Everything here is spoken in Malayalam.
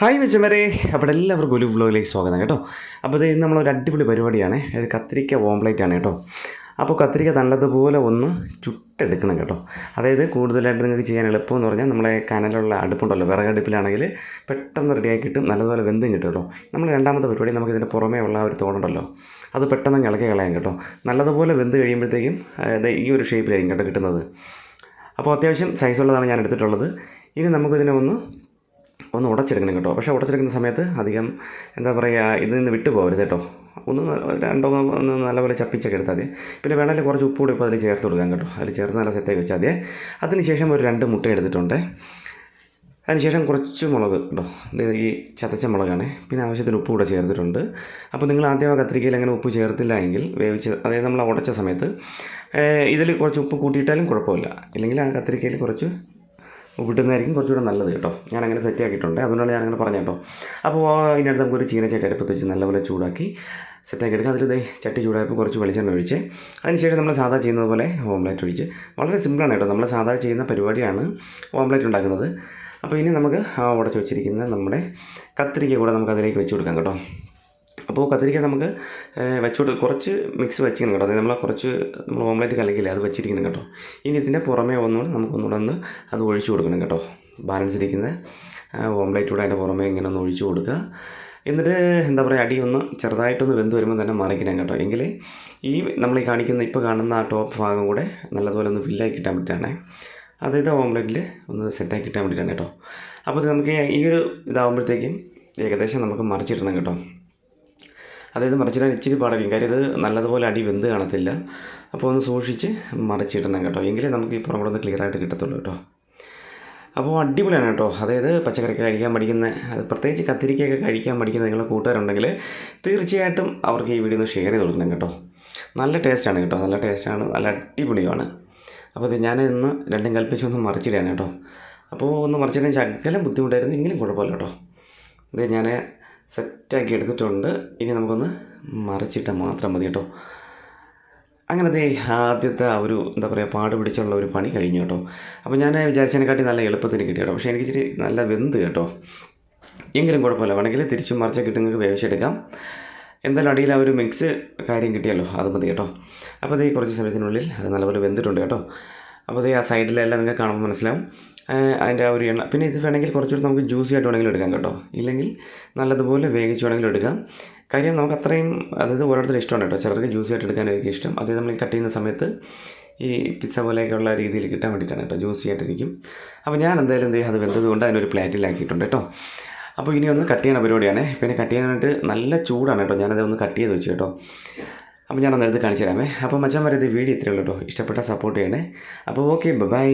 ഹായ് വെച്ചമരെ അപ്പോൾ എല്ലാവർക്കും ഒരു വ്ലോഗിലേക്ക് സ്വാഗതം കേട്ടോ. അപ്പോൾ ഇത് നമ്മളൊരു അടിപൊളി പരിപാടിയാണ്. ഒരു കത്തിരിക്ക ഓംപ്ലേറ്റ് ആണ് കേട്ടോ. അപ്പോൾ കത്തിരിക്ക നല്ലതുപോലെ ഒന്ന് ചുട്ടെടുക്കണം കേട്ടോ. അതായത് കൂടുതലായിട്ട് നിങ്ങൾക്ക് ചെയ്യാൻ എളുപ്പമെന്ന് പറഞ്ഞാൽ നമ്മളെ കനലുള്ള അടുപ്പുണ്ടല്ലോ. വിറകടുപ്പിലാണെങ്കിൽ പെട്ടെന്ന് റെഡിയാക്കി കിട്ടും. നല്ലതുപോലെ വെന്തും കിട്ടും കേട്ടോ. നമ്മൾ രണ്ടാമത്തെ പരിപാടി നമുക്ക് ഇതിന്റെ പുറമേ ഉള്ള ഒരു തോടുണ്ടല്ലോ. അത് പെട്ടെന്ന് ഇളക്കി കളയാം കേട്ടോ. നല്ലതുപോലെ വെന്ത് കഴിയുമ്പോഴത്തേക്കും ഈ ഒരു ഷേപ്പിലായിരിക്കും കേട്ടോ കിട്ടുന്നത്. അപ്പോൾ അത്യാവശ്യം സൈസുള്ളതാണ് ഞാൻ എടുത്തിട്ടുള്ളത്. ഇനി നമുക്കിതിനെ ഒന്ന് ഒന്ന് ഉടച്ചെടുക്കണം കേട്ടോ. പക്ഷേ ഉടച്ചെടുക്കുന്ന സമയത്ത് അധികം എന്താ പറയുക ഇതിൽ നിന്ന് വിട്ടു പോകരുത് കേട്ടോ. ഒന്ന് രണ്ടോ ഒന്ന് നല്ലപോലെ ചപ്പിച്ചൊക്കെ എടുത്താൽ മതി. പിന്നെ വേണമെങ്കിൽ കുറച്ച് ഉപ്പ് കൂടി ഇപ്പോൾ അതിൽ ചേർത്ത് കൊടുക്കാം കേട്ടോ. അതിൽ ചേർത്ത് നല്ല സെറ്റാക്കി വെച്ചാൽ മതി. അതിനുശേഷം ഒരു രണ്ട് മുട്ട എടുത്തിട്ടുണ്ട്. അതിനുശേഷം കുറച്ച് മുളക് കേട്ടോ. ഈ ചതച്ച മുളകാണ്. പിന്നെ ആവശ്യത്തിന് ഉപ്പ് കൂടെ ചേർത്തിട്ടുണ്ട്. അപ്പോൾ നിങ്ങൾ ആദ്യം കത്തിരിക്കയിൽ അങ്ങനെ ഉപ്പ് ചേർത്തില്ല എങ്കിൽ വേവിച്ച് അതായത് നമ്മൾ ഉടച്ച സമയത്ത് ഇതിൽ കുറച്ച് ഉപ്പ് കൂട്ടിയിട്ടാലും കുഴപ്പമില്ല. ഇല്ലെങ്കിൽ ആ കത്തിരിക്കയിൽ കുറച്ച് ഉപ്പിട്ടുന്നതായിരിക്കും കുറച്ചുകൂടെ നല്ലത് കേട്ടോ. ഞാൻ അങ്ങനെ സെറ്റ് ആക്കിയിട്ടുണ്ട്. അതുകൊണ്ടാണ് ഞാൻ അങ്ങനെ പറഞ്ഞു കേട്ടോ. അപ്പോൾ ഇതിനടുത്ത് നമുക്കൊരു ചീനച്ചട്ടി അടുപ്പത്ത് വെച്ച് നല്ലപോലെ ചൂടാക്കി സെറ്റാക്കി എടുക്കുക അതിൽ ചട്ടി ചൂടായപ്പോൾ കുറച്ച് വെളിച്ചെണ്ണ ഒഴിച്ച് അതിനുശേഷം നമ്മൾ സാധാ ചെയ്യുന്നത് പോലെ ഓംലേറ്റ് ഒഴിച്ച് വളരെ സിമ്പിളാണ് കേട്ടോ. നമ്മൾ സാധാ ചെയ്യുന്ന പരിപാടിയാണ് ഓംലേറ്റ് ഉണ്ടാക്കുന്നത്. അപ്പോൾ ഇനി നമുക്ക് ഉടച്ച് വെച്ചിരിക്കുന്ന നമ്മുടെ കത്തിരിക്ക കൂടെ നമുക്ക് അതിലേക്ക് വെച്ച് കൊടുക്കാം കേട്ടോ. അപ്പോൾ കത്തിരിക്ക നമുക്ക് വെച്ചുകൊണ്ട് കുറച്ച് മിക്സ് വെച്ചിരിക്കണം കേട്ടോ. അതായത് നമ്മൾ കുറച്ച് നമ്മൾ ഓംലേറ്റ് കലക്കില്ലേ അത് വെച്ചിരിക്കണം കേട്ടോ. ഇനി ഇതിന്റെ പുറമേ ഒന്നുകൂടെ നമുക്കൊന്നുകൂടെ ഒന്ന് അത് ഒഴിച്ചു കൊടുക്കണം കേട്ടോ. ബാലൻസ് ഇരിക്കുന്ന ഓംലേറ്റ് കൂടെ അതിന്റെ പുറമേ ഇങ്ങനെ ഒന്ന് ഒഴിച്ചു കൊടുക്കുക. എന്നിട്ട് എന്താ പറയുക അടി ഒന്ന് ചെറുതായിട്ടൊന്ന് വെന്ത് വരുമ്പോൾ തന്നെ മറിക്കണം കേട്ടോ. എങ്കിൽ ഈ നമ്മൾ ഈ കാണിക്കുന്ന ഇപ്പോൾ കാണുന്ന ആ ടോപ്പ് ഭാഗം കൂടെ നല്ലതുപോലെ ഒന്ന് ഫില്ലാക്കി കിട്ടാൻ പറ്റുകയാണേ. അതായത് ഓംലെറ്റിൽ ഒന്ന് സെറ്റാക്കി കിട്ടാൻ വേണ്ടിയിട്ടാണ് കേട്ടോ. അപ്പോൾ നമുക്ക് ഈ ഒരു ഇതാകുമ്പോഴത്തേക്കും ഏകദേശം നമുക്ക് മറിച്ചിടണം കേട്ടോ. അതായത് മറിച്ചിടാൻ ഇച്ചിരി പാടായിരിക്കും കാര്യം ഇത് നല്ലതുപോലെ അടി വെന്ത് കാണത്തില്ല. അപ്പോൾ ഒന്ന് സൂക്ഷിച്ച് മറിച്ചിടണം കേട്ടോ. എങ്കിലേ നമുക്ക് ഈ പുറം കൂടെ ഒന്ന് ക്ലിയർ ആയിട്ട് കിട്ടത്തുള്ളൂ കേട്ടോ. അപ്പോൾ അടിപൊളിയാണ് കേട്ടോ. അതായത് പച്ചക്കറിയൊക്കെ കഴിക്കാൻ പഠിക്കുന്ന അത് പ്രത്യേകിച്ച് കത്തിരിക്കയൊക്കെ കഴിക്കാൻ പഠിക്കുന്ന നിങ്ങളെ കൂട്ടുകാരുണ്ടെങ്കിൽ തീർച്ചയായിട്ടും അവർക്ക് ഈ വീഡിയോ ഒന്ന് ഷെയർ ചെയ്ത് കൊടുക്കണം കേട്ടോ. നല്ല ടേസ്റ്റാണ് കേട്ടോ. നല്ല ടേസ്റ്റാണ് നല്ല അടിപൊളിയാണ് അപ്പോൾ ഞാൻ ഇന്ന് രണ്ടും കൽപ്പിച്ചൊന്ന് മറിച്ചിടാണ് കേട്ടോ. അപ്പോൾ ഒന്ന് മറിച്ചിടാൻ ശകലം ബുദ്ധിമുട്ടായിരുന്നു. എങ്കിലും കുഴപ്പമില്ല കേട്ടോ. ഇത് ഞാൻ സെറ്റാക്കി എടുത്തിട്ടുണ്ട്. ഇനി നമുക്കൊന്ന് മറിച്ചിട്ട് മാത്രം മതി കേട്ടോ. അങ്ങനത്തെ ആദ്യത്തെ ആ ഒരു എന്താ പറയുക പാട് പിടിച്ചുള്ള ഒരു പണി കഴിഞ്ഞു കേട്ടോ. അപ്പോൾ ഞാൻ വിചാരിച്ചതിനെക്കാട്ടി നല്ല എളുപ്പത്തിന് കിട്ടി കേട്ടോ. പക്ഷേ എനിക്ക് ഇച്ചിരി നല്ല വെന്ത് കേട്ടോ. എങ്കിലും കുഴപ്പമില്ല. വേണമെങ്കിൽ തിരിച്ചും മറിച്ച് കിട്ടി നിങ്ങൾക്ക് വേവിച്ചെടുക്കാം എന്തായാലും അടിയിൽ ആ ഒരു മിക്സ് കാര്യം കിട്ടിയല്ലോ അത് മതി കേട്ടോ. അപ്പോൾ അതേ കുറച്ച് സമയത്തിനുള്ളിൽ അത് നല്ലപോലെ വെന്തിട്ടുണ്ട് കേട്ടോ. അപ്പോൾ അതേ ആ സൈഡിലെല്ലാം നിങ്ങൾക്ക് കാണുമ്പോൾ മനസ്സിലാവും. അതിന്റെ ആ ഒരു എണ്ണ. പിന്നെ ഇത് വേണമെങ്കിൽ കുറച്ചുകൂടി നമുക്ക് ജ്യൂസി ആയിട്ട് വേണമെങ്കിലും എടുക്കാം കേട്ടോ. ഇല്ലെങ്കിൽ നല്ലതുപോലെ വേവിച്ച് വേണമെങ്കിലും എടുക്കാം. കാര്യം നമുക്ക് അത്രയും അതായത് ഓരോരുത്തർ ഇഷ്ടമാണ് കേട്ടോ. ചിലർക്ക് ജ്യൂസി ആയിട്ട് എടുക്കാനായിരിക്കും ഇഷ്ടം. അതേ നമ്മൾ കട്ട് ചെയ്യുന്ന സമയത്ത് ഈ പിസ്സ പോലെയൊക്കെയുള്ള രീതിയിൽ കിട്ടാൻ വേണ്ടിയിട്ടാണ് കേട്ടോ. ജ്യൂസി ആയിട്ടിരിക്കും. അപ്പോൾ ഞാൻ എന്തായാലും എന്ത് ചെയ്യാം അത് വെന്തതുകൊണ്ട് അതിനൊരു പ്ലേറ്റിലാക്കിയിട്ടുണ്ട് കേട്ടോ. അപ്പോൾ ഇനി ഒന്ന് കട്ട് ചെയ്യണ പരിപാടിയാണ്. പിന്നെ കട്ട് ചെയ്യാനായിട്ട് നല്ല ചൂടാണ് കേട്ടോ. ഞാനത് ഒന്ന് കട്ട് ചെയ്ത് വെച്ചു കേട്ടോ. അപ്പോൾ ഞാൻ അന്നേരത്ത് കാണിച്ചു തരാമേ. അപ്പോൾ മച്ചാൻ വരെ ഇത് വീഡിയോ ഇത്രയുള്ളൂ കേട്ടോ. ഇഷ്ടപ്പെട്ട സപ്പോർട്ട് ചെയ്യണേ. അപ്പോൾ ഓക്കെ ബൈ